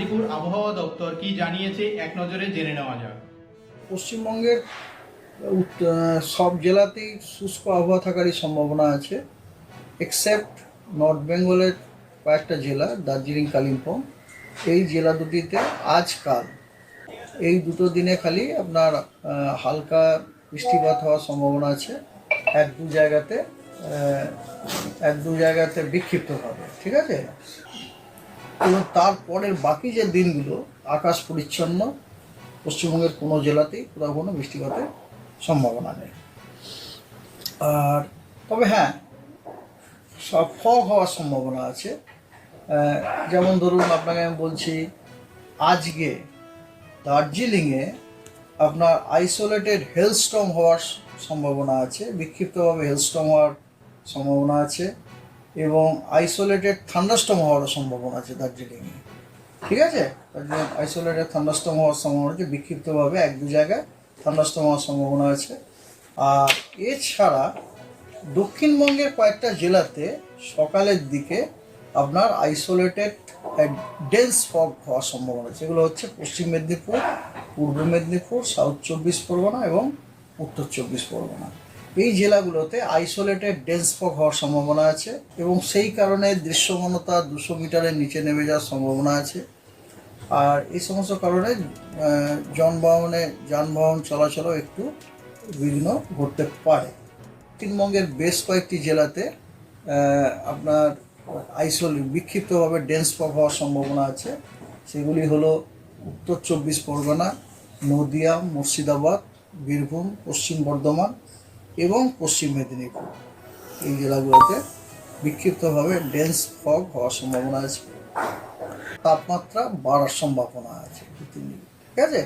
মেদিনীপুর আবহাওয়া দপ্তর কি জানিয়েছে, এক নজরে জেনে নেওয়া যাক। পশ্চিমবঙ্গের সব জেলাতেই শুষ্ক আবহাওয়া থাকারই সম্ভাবনা আছে এক্সেপ্ট নর্থ বেঙ্গলের কয়েকটা জেলা, দার্জিলিং, কালিম্পং। এই জেলা দুটিতে আজকাল এই দুটো দিনে খালি আপনার হালকা বৃষ্টিপাত হওয়ার সম্ভাবনা আছে। এক দু জায়গাতে এক দু জায়গাতে বিক্ষিপ্ত হবে, ঠিক আছে? এবং তারপরের বাকি যে দিনগুলো, আকাশ পরিচ্ছন্ন, পশ্চিমবঙ্গের কোনো জেলাতেই কোথাও কোনো বৃষ্টিপাতের সম্ভাবনা নেই। আর তবে হ্যাঁ সব ফগ হওয়ার সম্ভাবনা আছে। যেমন ধরুন আপনাকে আমি বলছি, আজকে দার্জিলিংয়ে আপনার আইসোলেটেড হেলস্টম হওয়ার সম্ভাবনা আছে, বিক্ষিপ্তভাবে হেলস্টম হওয়ার সম্ভাবনা আছে। এবং আইসোলেটেড থান্ডাস্টম হওয়ারও সম্ভাবনা আছে দার্জিলিংয়ে। ঠিক আছে? দার্জিলিং আইসোলেটেড থান্ডাস্টম হওয়ার সম্ভাবনা আছে, বিক্ষিপ্তভাবে এক দু জায়গায় থান্ডাস্টম হওয়ার সম্ভাবনা আছে। আর এছাড়া দক্ষিণবঙ্গের কয়েকটা জেলাতে সকালের দিকে আপনার আইসোলেটেড ডেন্স ফগ হওয়ার সম্ভাবনা আছে। এগুলো হচ্ছে পশ্চিম মেদিনীপুর, পূর্ব মেদিনীপুর সাউথ চব্বিশ পরগনা এবং উত্তর চব্বিশ পরগনা। এই জেলাগুলোতে আইসোলেটেড ডেন্স ফগ হওয়ার সম্ভাবনা আছে এবং সেই কারণে দৃশ্যমানতা দুশো মিটারের নিচে নেমে যাওয়ার সম্ভাবনা আছে। আর এই সমস্ত কারণে যানবাহনে, যানবাহন চলাচলও একটু বিঘ্ন ঘটতে পারে। পশ্চিমবঙ্গের বেশ কয়েকটি জেলাতে আপনার আইসোল বিক্ষিপ্তভাবে ডেন্স ফগ হওয়ার সম্ভাবনা আছে। সেগুলি হলো উত্তর চব্বিশ পরগনা, নদিয়া, মুর্শিদাবাদ, বীরভূম, পশ্চিম বর্ধমান এবং পশ্চিম মেদিনীপুর। এই জেলাগুলোতে বিক্ষিপ্তভাবে ডেন্স ফগ হওয়ার সম্ভাবনা আছে। তাপমাত্রা বাড়ার সম্ভাবনা আছে ঠিক আছে?